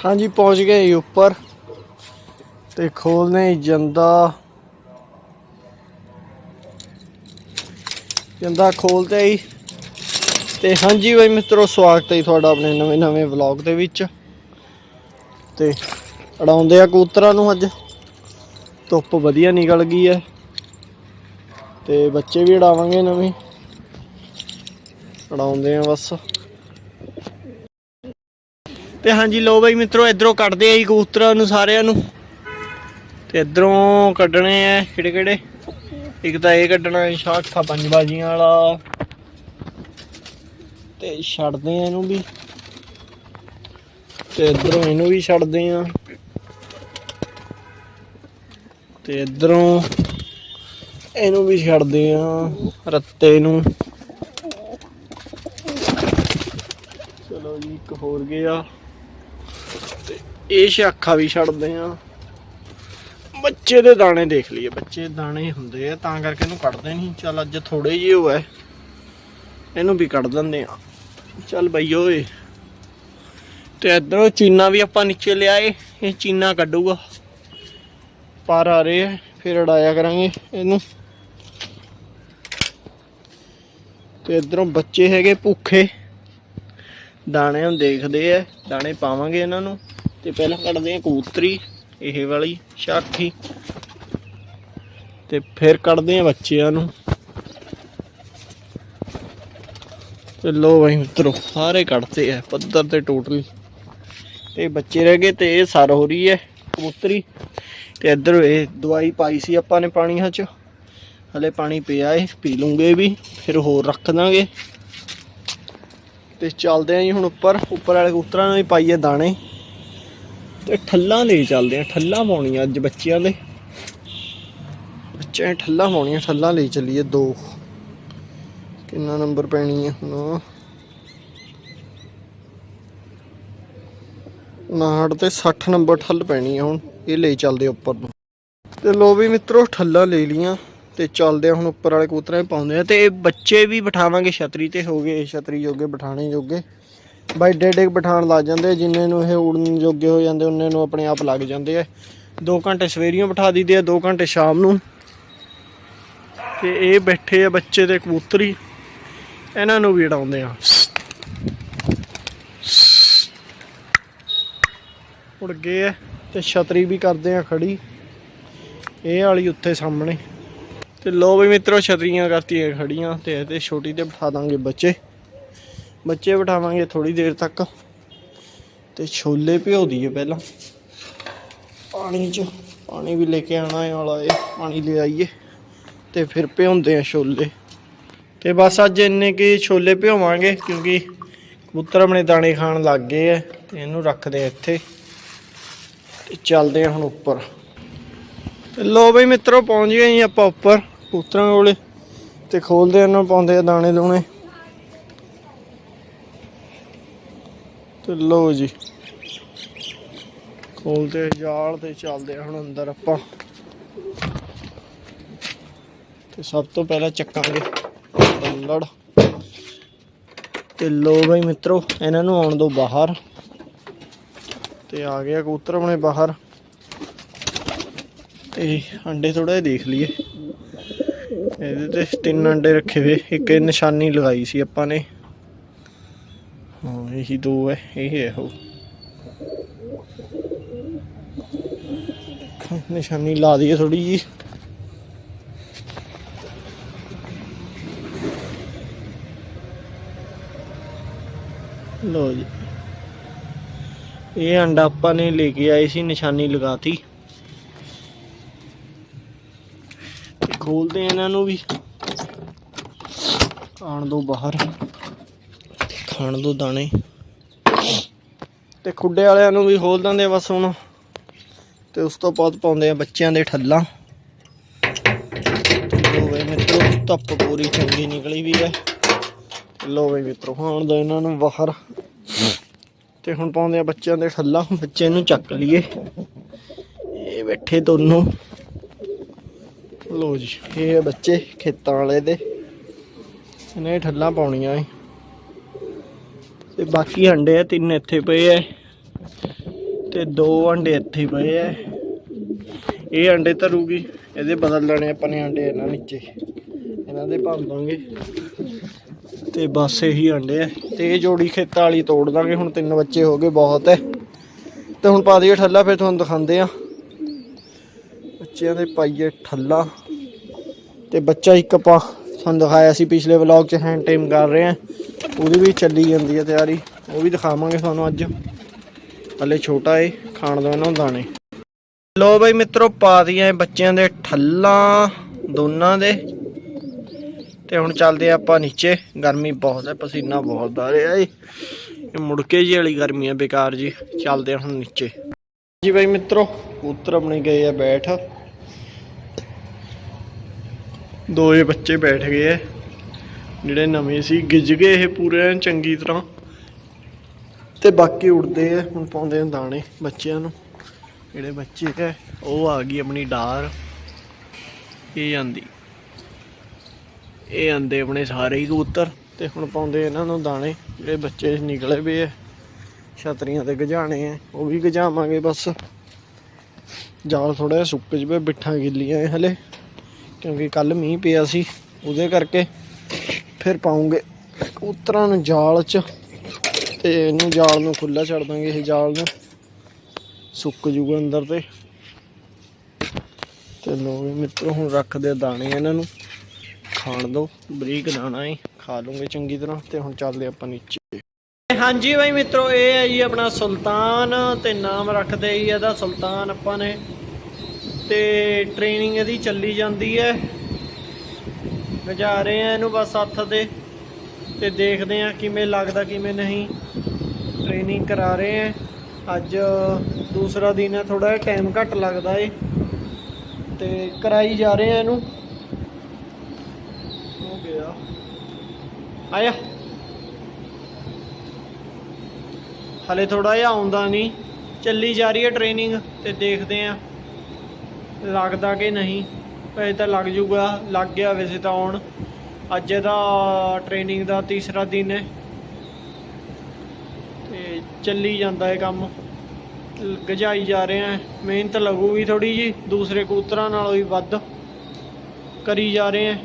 ਹਾਂਜੀ, ਪਹੁੰਚ ਗਏ ਜੀ ਉੱਪਰ ਤੇ ਖੋਲਨੇ ਜੰਦਾ। ਜੰਦਾ ਖੋਲਦੇ ਹੀ ਤੇ ਹਾਂਜੀ ਬਾਈ ਮਿੱਤਰੋ, ਸਵਾਗਤ ਹੈ ਜੀ ਤੁਹਾਡਾ ਆਪਣੇ ਨਵੇਂ ਨਵੇਂ ਵਲੌਗ ਦੇ ਵਿੱਚ। ਤੇ ਉਡਾਉਂਦੇ ਆ ਕਬੂਤਰਾਂ ਨੂੰ ਅੱਜ। ਧੁੱਪ ਵਧੀਆ ਨਿਕਲ ਗਈ ਹੈ। ਤੇ ਬੱਚੇ ਵੀ ਉਡਾਵਾਂਗੇ ਨਵੇਂ। ਉਡਾਉਂਦੇ ਆ ਬਸ। ਤੇ ਹਾਂਜੀ ਲੋ ਬਾਈ ਮਿੱਤਰੋ, ਇਧਰੋਂ ਕੱਢਦੇ ਆ ਕਬੂਤਰਾਂ ਨੂੰ ਸਾਰਿਆਂ ਨੂੰ। ਤੇ ਇਧਰੋਂ ਕੱਢਣੇ ਆ ਕਿਹੜੇ ਕਿਹੜੇ? ਇੱਕ ਤਾਂ ਇਹ ਕੱਢਣਾ ਹੈ ਸ਼ਾਖਾ ਪੰਜ ਬਾਜੀਆਂ ਵਾਲਾ। ਤੇ ਛੱਡਦੇ ਆ ਇਹਨੂੰ ਵੀ। ਤੇ ਇਧਰੋਂ ਇਹਨੂੰ ਵੀ ਛੱਡਦੇ ਆ। ਤੇ ਇਧਰੋਂ ਇਹਨੂੰ ਵੀ ਛੱਡਦੇ ਆ, ਰੱਤੇ ਨੂੰ। ਚਲੋ ਜੀ, ਇੱਕ ਹੋਰ ਗਿਆ। ਇਹ ਸ਼ਾਖਾ ਵੀ ਛੱਡਦੇ ਆ। ਬੱਚੇ ਦੇ ਦਾਣੇ ਦੇਖ ਲਈਏ, ਬੱਚੇ ਦਾਣੇ ਹੁੰਦੇ ਆ, ਤਾਂ ਕਰਕੇ ਇਹਨੂੰ ਕੱਢਦੇ ਨਹੀਂ। ਚੱਲ ਅੱਜ ਥੋੜੇ ਜਿਹੇ ਹੋਏ। ਇਹਨੂੰ ਵੀ ਕੱਢ ਦਿੰਦੇ ਆ। ਚੱਲ ਬਈ ਓਏ। ਤੇ ਇਧਰੋਂ ਚੀਨਾ ਵੀ ਆਪਾਂ ਨੀਚੇ ਲਿਆਏ, ਇਹ ਚੀਨਾ ਕੱਢੂਗਾ। ਪਰ ਆ ਰਹੇ ਆ, ਫਿਰ ਉਡਾਇਆ ਕਰਾਂਗੇ ਇਹਨੂੰ। ਤੇ ਇਧਰੋਂ ਬੱਚੇ ਹੈਗੇ ਭੁੱਖੇ। ਦਾਣੇ ਹੁਣ ਦੇਖਦੇ ਆ, ਦਾਣੇ ਪਾਵਾਂਗੇ ਇਹਨਾਂ ਨੂੰ। ਤੇ ਪਹਿਲਾਂ ਕੱਢਦੇ ਆ ਕਬੂਤਰੀ, ਇਹ ਵਾਲੀ ਸ਼ਾਖੀ। ਤੇ ਫਿਰ ਕੱਢਦੇ ਆ ਬੱਚਿਆਂ ਨੂੰ। ਤੇ ਲੋ ਬਈ ਮਿੱਤਰੋ, ਸਾਰੇ ਕੱਢਤੇ ਆ, ਪੱਧਰ ਤੇ ਟੋਟਲੀ। ਤੇ ਬੱਚੇ ਰਹਿ ਗਏ ਤੇ ਇਹ ਸਰ ਹੋ ਰਹੀ ਹੈ ਕਬੂਤਰੀ। ਤੇ ਇੱਧਰ ਇਹ ਦਵਾਈ ਪਾਈ ਸੀ ਆਪਾਂ ਨੇ ਪਾਣੀਆਂ 'ਚ। ਹਲੇ ਪਾਣੀ ਪਿਆ ਏ, ਪੀ ਲੂੰਗੇ ਵੀ, ਫਿਰ ਹੋਰ ਰੱਖ ਦਾਂਗੇ। ਤੇ ਚੱਲਦੇ ਆਂ ਜੀ ਹੁਣ ਉੱਪਰ। ਉੱਪਰ ਵਾਲੇ ਕਬੂਤਰਾਂ ਨੂੰ ਵੀ ਪਾਈਏ ਦਾਣੇ। ਤੇ ਠੱਲਾਂ ਲਈ ਚੱਲਦੇ ਆ, ਠੱਲਾਂ ਪਾਉਣੀਆਂ ਅੱਜ ਬੱਚਿਆਂ ਦੇ। ਬੱਚਿਆਂ ਨੇ ਠੱਲਾਂ ਪਾਉਣੀਆਂ ਠੱਲਾਂ ਲਈ ਚੱਲੀਏ ਦੋ। ਕਿੰਨਾ ਨੰਬਰ ਪੈਣੀ ਹੈ ਹੁਣ? 59 ਤੇ 60 ਨੰਬਰ ਠੱਲ ਪੈਣੀ ਹੈ ਹੁਣ, ਇਹ ਲਈ ਚੱਲਦੇ ਉੱਪਰ ਨੂੰ। ਤੇ ਲੋ ਵੀ ਮਿੱਤਰੋ, ਠੱਲਾਂ ਲੈ ਲੀਆਂ ਤੇ ਚੱਲਦੇ ਆ ਹੁਣ ਉੱਪਰ ਵਾਲੇ ਕਬੂਤਰਾਂ 'ਚ ਪਾਉਂਦੇ ਆ। ਤੇ ਇਹ ਬੱਚੇ ਵੀ ਬਿਠਾਵਾਂਗੇ ਛਤਰੀ ਤੇ, ਹੋ ਗਏ ਛਤਰੀ ਜੋਗੇ, ਬਿਠਾਣੇ ਜੋਗੇ। ਬਾਈ ਡੇ ਡੇ ਬਿਠਾਣ ਲੱਗ ਜਾਂਦੇ ਆ, ਜਿੰਨੇ ਨੂੰ ਇਹ ਉੜਨ ਜੋਗੇ ਹੋ ਜਾਂਦੇ ਉਹਨੇ ਨੂੰ ਆਪਣੇ ਆਪ ਲੱਗ ਜਾਂਦੇ ਆ। 2 ਘੰਟੇ ਸਵੇਰੀਆਂ ਬਿਠਾ ਦਿੰਦੇ ਆ 2 ਘੰਟੇ ਸ਼ਾਮ ਨੂੰ। ਤੇ ਇਹ ਬੈਠੇ ਆ ਬੱਚੇ ਦੇ ਕਬੂਤਰੀ। ਇਹਨਾਂ ਨੂੰ ਵੀ ਉਡਾਉਂਦੇ ਆ। ਉੜ ਗਏ ਆ ਤੇ ਛਤਰੀ ਵੀ ਕਰਦੇ ਆ ਖੜੀ। ਇਹ ਵਾਲੀ ਉੱਥੇ ਸਾਹਮਣੇ। ਤੇ ਲੋ ਵੀ ਮਿੱਤਰੋ ਛਤਰੀਆਂ ਕਰਤੀਆਂ ਖੜੀਆਂ ਤੇ ਇਹਦੇ ਛੋਟੀ ਤੇ ਬਿਠਾ ਦਾਂਗੇ ਬੱਚੇ। ਬੱਚੇ ਬਿਠਾਵਾਂਗੇ ਥੋੜੀ ਦੇਰ ਤੱਕ। ਤੇ ਛੋਲੇ ਭਿਓ ਦਈਏ ਪਹਿਲਾਂ। ਪਾਣੀ 'ਚ, ਪਾਣੀ ਵੀ ਲੈ ਕੇ ਆਣਾ ਹੈ ਵਾਲਾ ਇਹ, ਪਾਣੀ ਲੈ ਆਈਏ। ਤੇ ਫਿਰ ਭਿਉਂਦੇ ਆ ਛੋਲੇ। ਤੇ ਬਸ ਅੱਜ ਇੰਨੇ ਕੀ ਛੋਲੇ ਭਿਓਵਾਂਗੇ ਕਿਉਂਕਿ ਕਬੂਤਰ ਆਪਣੇ ਦਾਣੇ ਖਾਣ ਲੱਗ ਗਏ ਐ ਤੇ ਇਹਨੂੰ ਰੱਖਦੇ ਆ ਇੱਥੇ। ਤੇ ਚੱਲਦੇ ਆ ਹੁਣ ਉੱਪਰ। ਲੋ ਬਈ ਮਿੱਤਰੋ, ਪਹੁੰਚ ਗਏ ਜੀ ਆਪਾਂ ਉੱਪਰ ਕਬੂਤਰਾਂ ਕੋਲੇ। ਤੇ ਖੋਲਦੇ ਆ ਇਹਨਾਂ ਪਾਉਂਦੇ ਆ ਦਾਣੇ ਦੂਣੇ ਤੇ ਲੋ ਜੀ। ਖੋਲਦੇ ਆ ਜਾਲ ਤੇ ਚੱਲਦੇ ਆ ਹੁਣ ਅੰਦਰ ਆਪਾਂ। ਤੇ ਸਭ ਤੋਂ ਪਹਿਲਾਂ ਚੱਕਾਂਗੇ ਬੱਲੜ ਤੇ ਲੋ ਬਈ ਮਿੱਤਰੋ, ਇਹਨਾਂ ਨੂੰ ਆਉਣ ਦੋ ਬਾਹਰ। ਤੇ ਆ ਗਿਆ ਕਬੂਤਰ ਆਪਣੇ ਬਾਹਰ। ਤੇ ਅੰਡੇ ਥੋੜਾ ਜਿਹਾ ਦੇਖ ਲਈਏ। ਇਹਦੇ ਤੇ ਤਿੰਨ ਅੰਡੇ ਰੱਖੇ ਹੋਏ। ਇੱਕ ਨਿਸ਼ਾਨੀ ਲਗਾਈ ਸੀ ਆਪਾਂ ਨੇ। ਇਹੀ ਦੋ ਹੈ ਇਹ ਹੈ ਉਹ। ਨਿਸ਼ਾਨੀ ਲਾ ਦਈਏ ਥੋੜੀ ਜੀ। ਲੋ ਜੀ। ਇਹ ਅੰਡਾ ਆਪਾਂ ਨੇ ਲੈ ਕੇ ਆਏ ਸੀ, ਨਿਸ਼ਾਨੀ ਲਗਾਤੀ। ਖੋਲਦੇ ਆ ਇਹਨਾਂ ਨੂੰ ਵੀ। ਆਣ ਦੋ ਬਾਹਰ। ਖਾਣ ਦੋ ਦਾਣੇ। ਤੇ ਖੁੱਡੇ ਵਾਲਿਆਂ ਨੂੰ ਵੀ ਖੋਲ ਦਿੰਦੇ ਬਸ ਹੁਣ। ਤੇ ਉਸ ਤੋਂ ਬਾਅਦ ਪਾਉਂਦੇ ਆ ਬੱਚਿਆਂ ਦੇ ਠੱਲਾਂ। ਲੋ ਵੇ ਮਿੱਤਰੋ, ਧੁੱਪ ਪੂਰੀ ਚੰਗੀ ਨਿਕਲੀ ਵੀ ਹੈ। ਲੋ ਵੇ ਮਿੱਤਰੋ ਖਾਣ ਦੋ ਇਹਨਾਂ ਨੂੰ ਬਾਹਰ। ਤੇ ਹੁਣ ਪਾਉਂਦੇ ਆ ਬੱਚਿਆਂ ਦੇ ਠੱਲਾਂ, ਬੱਚੇ ਨੂੰ ਚੱਕ ਲਈਏ। ਇਹ ਬੈਠੇ ਦੋਨੋਂ। ਲੋ ਜੀ, ਇਹ ਆ ਬੱਚੇ ਖੇਤਾਂ ਵਾਲੇ ਦੇ। ਇਹਨੇ ਠੱਲਾਂ ਪਾਉਣੀਆਂ ਏ। ਤੇ ਬਾਕੀ ਅੰਡੇ ਆ, ਤਿੰਨ ਇੱਥੇ ਪਏ ਐ ਤੇ ਦੋ ਅੰਡੇ ਇੱਥੇ ਪਏ ਐ ਇਹ ਅੰਡੇ ਧਰੂਗੀ, ਇਹਦੇ ਬਦਲ ਲੈਣੇ ਆਪਾਂ ਨੇ ਅੰਡੇ ਇਹਨਾਂ ਨੀਚੇ ਇਹਨਾਂ ਦੇ ਭੰਨ ਦਾਂਗੇ। ਤੇ ਬਸ ਇਹੀ ਅੰਡੇ ਐ ਤੇ ਇਹ ਜੋੜੀ ਖੇਤਾਂ ਵਾਲੀ ਤੋੜ ਦਾਂਗੇ, ਹੁਣ ਤਿੰਨ ਬੱਚੇ ਹੋ ਗਏ ਬਹੁਤ ਐ ਤੇ ਹੁਣ ਪਾ ਦਈਏ ਠੱਲਾ, ਫਿਰ ਤੁਹਾਨੂੰ ਦਿਖਾਉਂਦੇ ਆ। ਬੱਚਿਆਂ ਦੇ ਪਾਈਏ ਠੱਲਾ। ਤੇ ਬੱਚਾ ਇੱਕ ਆਪਾਂ, ਤੁਹਾਨੂੰ ਦਿਖਾਇਆ ਸੀ, ਪਿਛਲੇ ਵਲੌਗ 'ਚ ਹੈਂਡ ਟਾਈਮ ਕਰ ਰਹੇ ਆ। ਉਹਦੀ ਵੀ ਚੱਲੀ ਜਾਂਦੀ ਹੈ ਤਿਆਰੀ। ਉਹ ਵੀ ਦਿਖਾਵਾਂਗੇ ਤੁਹਾਨੂੰ ਅੱਜ। ਹਲੇ ਛੋਟਾ ਏ, ਖਾਣ ਦਾ ਇਹਨਾਂ ਦਾਣੇ ਲੋ ਬਈ ਮਿੱਤਰੋ, ਪਾ ਦੀਆਂ ਬੱਚਿਆਂ ਦੇ ਠੱਲਾਂ ਦੋਨਾਂ ਦੇ। ਤੇ ਹੁਣ ਚੱਲਦੇ ਆ ਆਪਾਂ ਨੀਚੇ। ਗਰਮੀ ਬਹੁਤ ਹੈ ਪਸੀਨਾ ਬਹੁਤ ਆ ਰਿਹਾ ਏ। ਮੁੜਕੇ ਜੀ ਵਾਲੀ ਗਰਮੀ ਆ, ਬੇਕਾਰ ਜੀ ਚੱਲਦੇ ਆ ਹੁਣ ਨੀਚੇ। ਜੀ ਬਈ ਮਿੱਤਰੋ, ਕਬੂਤਰ ਆਪਣੇ ਗਏ ਆ ਬੈਠ। ਦੋ ਇਹ ਬੱਚੇ ਬੈਠ ਗਏ ਐ ਜਿਹੜੇ ਨਵੇਂ ਸੀ, ਗਿੱਜ ਗਏ ਇਹ ਪੂਰੇ ਚੰਗੀ ਤਰ੍ਹਾਂ। ਤੇ ਬਾਕੀ ਉੜਦੇ ਐ ਹੁਣ ਪਾਉਂਦੇ ਆ ਦਾਣੇ ਬੱਚਿਆਂ ਨੂੰ। ਜਿਹੜੇ ਬੱਚੇ ਐ ਉਹ ਆ ਗਈ ਆਪਣੀ ਡਾਰ। ਇਹ ਆਂਦੀ। ਇਹ ਆਂਦੇ ਆਪਣੇ ਸਾਰੇ ਹੀ ਕਬੂਤਰ। ਤੇ ਹੁਣ ਪਾਉਂਦੇ ਇਹਨਾਂ ਨੂੰ ਦਾਣੇ। ਜਿਹੜੇ ਬੱਚੇ ਨਿਕਲੇ ਪਏ ਐ ਛਤਰੀਆਂ ਤੇ ਗਜਾਣੇ ਐ ਉਹ ਵੀ ਗਜਾਵਾਂਗੇ ਬਸ। ਜਾਲ ਥੋੜਾ ਜਿਹਾ ਸੁੱਕ ਜਵੇ, ਬਿੱਠਾਂ ਗਿੱਲੀਆਂ ਐ ਹਲੇ। ਕਿਉਂਕਿ ਕੱਲ ਮੀਂਹ ਪਿਆ ਸੀ, ਉਹਦੇ ਕਰਕੇ। ਫਿਰ ਪਾਉਂਗੇ ਕਬੂਤਰਾਂ ਨੂੰ ਜਾਲ 'ਚ ਤੇ ਇਹਨੂੰ ਜਾਲ ਨੂੰ ਖੁੱਲਾ ਛੱਡ ਦਾਂਗੇ, ਇਹ ਜਾਲ ਨੂੰ। ਸੁੱਕ ਜੂਗਾ ਅੰਦਰ ਤੇ। ਤੇ ਲੋ ਵੀ ਮਿੱਤਰੋ, ਹੁਣ ਰੱਖਦੇ ਦਾਣੇ ਇਹਨਾਂ ਨੂੰ। ਖਾਣ ਦੋ, ਬਰੀਕ ਦਾਣਾ ਹੈ ਖਾ ਲੂੰਗੇ ਚੰਗੀ ਤਰ੍ਹਾਂ। ਤੇ ਹੁਣ ਚੱਲਦੇ ਆਪਾਂ ਨੀਚੇ। ਹਾਂਜੀ ਬਾਈ ਮਿੱਤਰੋ, ਇਹ ਹੈ ਜੀ ਆਪਣਾ ਸੁਲਤਾਨ, ਤੇ ਨਾਮ ਰੱਖਦੇ ਜੀ ਇਹਦਾ ਸੁਲਤਾਨ ਆਪਾਂ ਨੇ। ਤੇ ਟ੍ਰੇਨਿੰਗ ਇਹਦੀ ਚੱਲੀ ਜਾਂਦੀ ਹੈ। ਵਜਾ ਰਹੇ ਆ ਇਹਨੂੰ ਬਸ ਹੱਥ ਦੇ ਤੇ ਦੇਖਦੇ ਆ ਕਿਵੇਂ ਲੱਗਦਾ, ਕਿਵੇਂ ਨਹੀਂ। ਟ੍ਰੇਨਿੰਗ ਕਰਾ ਰਹੇ ਆ। ਅੱਜ ਦੂਸਰਾ ਦਿਨ ਹੈ ਥੋੜਾ ਜਿਹਾ ਟਾਈਮ ਘੱਟ ਲੱਗਦਾ ਏ। ਤੇ ਕਰਾਈ ਜਾ ਰਹੇ ਆ ਇਹਨੂੰ। ਹੋ ਗਿਆ। ਆਇਆ। ਹਲੇ ਥੋੜਾ ਜਿਹਾ ਆਉਂਦਾ ਨਹੀਂ। ਚੱਲੀ ਜਾ ਰਹੀ ਹੈ ਟ੍ਰੇਨਿੰਗ ਤੇ ਦੇਖਦੇ ਆ। ਲੱਗਦਾ ਕਿ ਨਹੀਂ। ਵੈਸੇ ਤਾਂ ਲੱਗ ਜੂਗਾ, ਲੱਗ ਗਿਆ ਵੈਸੇ ਤਾਂ ਆਉਣ ਅੱਜ ਇਹਦਾ ਟ੍ਰੇਨਿੰਗ ਦਾ ਤੀਸਰਾ ਦਿਨ ਹੈ। ਤੇ ਚੱਲੀ ਜਾਂਦਾ ਹੈ ਕੰਮ। ਗਜਾਈ ਜਾ ਰਹੇ ਆ ਮਿਹਨਤ ਲੱਗੂਗੀ ਥੋੜੀ ਜੀ ਦੂਸਰੇ ਕੂਤਰਾਂ ਨਾਲੋਂ ਵੀ ਵੱਧ ਕਰੀ ਜਾ ਰਹੇ ਆ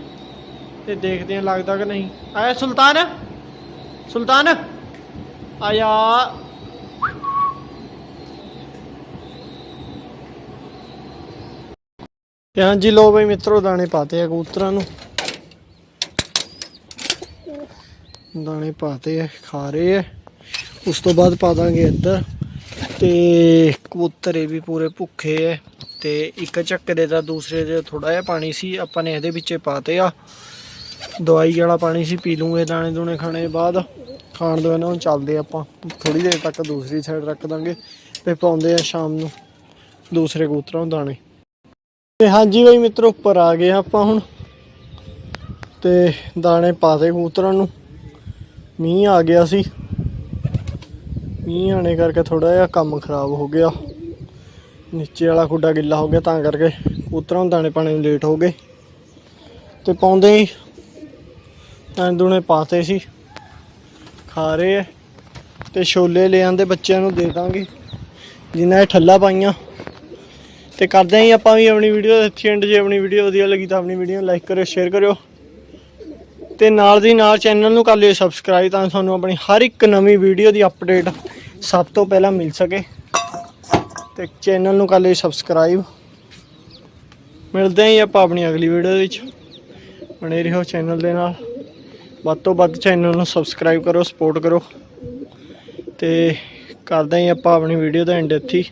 ਤੇ ਦੇਖਦੇ ਆ ਲੱਗਦਾ ਕਿ ਨਹੀਂ। ਆਇਆ ਸੁਲਤਾਨ? ਸੁਲਤਾਨ? ਆਇਆ। ਤੇ ਹਾਂਜੀ ਲੋ ਬਈ ਮਿੱਤਰੋ, ਦਾਣੇ ਪਾਤੇ ਆ ਕਬੂਤਰਾਂ ਨੂੰ। ਦਾਣੇ ਪਾਤੇ ਆ, ਖਾ ਰਹੇ ਆ। ਉਸ ਤੋਂ ਬਾਅਦ ਪਾ ਦਾਂਗੇ ਇੱਧਰ। ਤੇ ਕਬੂਤਰ ਇਹ ਵੀ ਪੂਰੇ ਭੁੱਖੇ ਐ ਤੇ ਇੱਕ ਚੱਕਰੇ ਦਾ ਦੂਸਰੇ ਦੇ ਥੋੜਾ ਜਿਹਾ ਪਾਣੀ ਸੀ, ਆਪਾਂ ਨੇ ਇਹਦੇ ਵਿੱਚ ਪਾਤੇ ਆ। ਦਵਾਈ ਵਾਲਾ ਪਾਣੀ ਸੀ, ਪੀ ਲੂਗੇ ਦਾਣੇ ਦੂਣੇ ਖਾਣੇ ਬਾਅਦ। ਖਾਣ ਦੋ ਇਹਨਾਂ ਚੱਲਦੇ ਆਪਾਂ। ਥੋੜੀ ਦੇਰ ਤੱਕ ਦੂਸਰੀ ਸਾਈਡ ਰੱਖ ਦਾਂਗੇ। ਤੇ ਪਾਉਂਦੇ ਆ ਸ਼ਾਮ ਨੂੰ ਦੂਸਰੇ ਕਬੂਤਰਾਂ ਨੂੰ ਦਾਣੇ। ਤੇ ਹਾਂਜੀ ਬਾਈ ਮਿੱਤਰੋ, ਉੱਪਰ ਆ ਗਏ ਆਪਾਂ ਹੁਣ। ਤੇ ਦਾਣੇ ਪਾਤੇ ਕਬੂਤਰਾਂ ਨੂੰ। ਮੀਂਹ ਆ ਗਿਆ ਸੀ। ਮੀਂਹ ਆਣੇ ਕਰਕੇ ਥੋੜਾ ਜਿਹਾ ਕੰਮ ਖਰਾਬ ਹੋ ਗਿਆ। ਨੀਚੇ ਵਾਲਾ ਖੁੱਡਾ ਗਿੱਲਾ ਹੋ ਗਿਆ, ਤਾਂ ਕਰਕੇ ਕਬੂਤਰਾਂ ਨੂੰ ਦਾਣੇ ਪਾਣੇ ਨੂੰ ਲੇਟ ਹੋ ਗਏ। ਤੇ ਪਾਉਂਦੇ ਹੀ ਦਾਣੇ ਦੂਣੇ ਪਾਤੇ ਸੀ। ਖਾ ਰਹੇ ਐ ਤੇ ਛੋਲੇ ਲੈ ਆਂਦੇ ਬੱਚਿਆਂ ਨੂੰ ਦੇ ਦਾਂਗੇ। ਜਿਨ੍ਹਾਂ ਇਹ ਠੱਲਾ ਪਾਈਆਂ। ਤੇ ਕਰਦੇ ਆਂ ਜੀ ਆਪਾਂ ਵੀ ਆਪਣੀ ਵੀਡੀਓ ਇੱਥੇ ਐਂਡ ਜੇ ਆਪਣੀ ਵੀਡੀਓ ਵਧੀਆ ਲੱਗੀ ਤਾਂ ਆਪਣੀ ਵੀਡੀਓ ਨੂੰ ਲਾਈਕ ਕਰਿਓ ਸ਼ੇਅਰ ਕਰਿਓ। ਤੇ ਨਾਲ ਦੀ ਨਾਲ ਚੈਨਲ ਨੂੰ ਕਰ ਲਿਓ ਸਬਸਕ੍ਰਾਈਬ ਤਾਂ ਤੁਹਾਨੂੰ ਆਪਣੀ ਹਰ ਇੱਕ ਨਵੀਂ ਵੀਡੀਓ ਦੀ ਅਪਡੇਟ ਸਭ ਤੋਂ ਪਹਿਲਾਂ ਮਿਲ ਸਕੇ। ਤੇ ਚੈਨਲ ਨੂੰ ਕਰ ਲਿਓ ਸਬਸਕ੍ਰਾਈਬ ਮਿਲਦੇ ਆਂ ਜੀ ਆਪਾਂ ਆਪਣੀ ਅਗਲੀ ਵੀਡੀਓ ਵਿੱਚ। ਬਣੇ ਰਹੋ ਚੈਨਲ ਦੇ ਨਾਲ। ਵੱਧ ਤੋਂ ਵੱਧ ਚੈਨਲ ਨੂੰ ਸਬਸਕ੍ਰਾਈਬ ਕਰੋ ਸਪੋਰਟ ਕਰੋ। ਤੇ ਕਰਦੇ ਆਂ ਆਪਾਂ ਆਪਣੀ ਵੀਡੀਓ ਦਾ ਐਂਡ ਇੱਥੇ